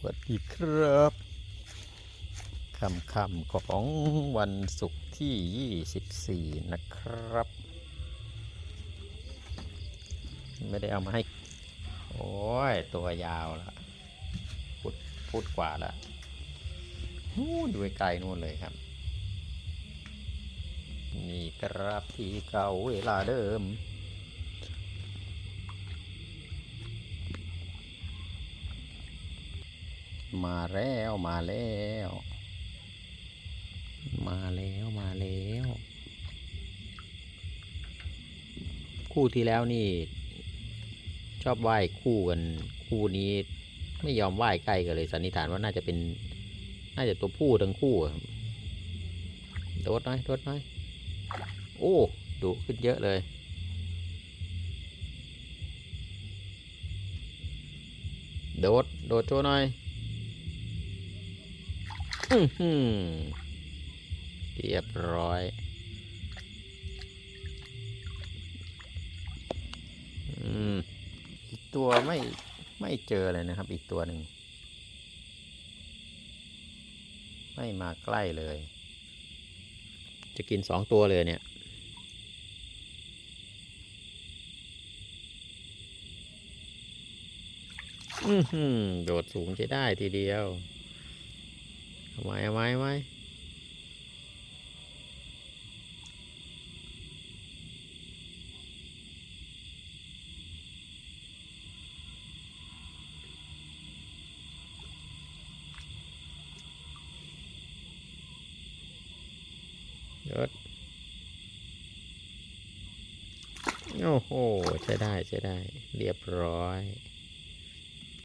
สวัสดีครับคำคำของวันศุกร์ที่ 24 นะครับ ไม่ได้เอามาให้ โอ้ย ตัวยาวละพุดพุดกว่าละนู่นดูไกลนู่นเลยครับ นี่ครับที่เก่าเวลาเดิม มาแล้วมาแล้ว มาแล้วมาแล้ว คู่ที่แล้วนี่ ชอบไหว้คู่กัน คู่นี้ไม่ยอมไหว้ใกล้กันเลยสันนิษฐานว่าน่าจะเป็น น่าจะตัวผู้ทั้งคู่อะครับโดดน่อยโดดน่อย โอ้ดุขึ้นเยอะเลยโดด โดดโชว์หน่อย เรียบร้อยอืมอีกตัวไม่ไม่เจอเลยนะครับ อีกตัวหนึ่ง ไม่มาใกล้เลย จะกินสองตัวเลยเนี่ยอือหือโดดสูงใช้ได้ทีเดียว เอาไว้เอาไว้ไว้ยศโอ้โห ใช้ได้ ใช้ได้ เรียบร้อย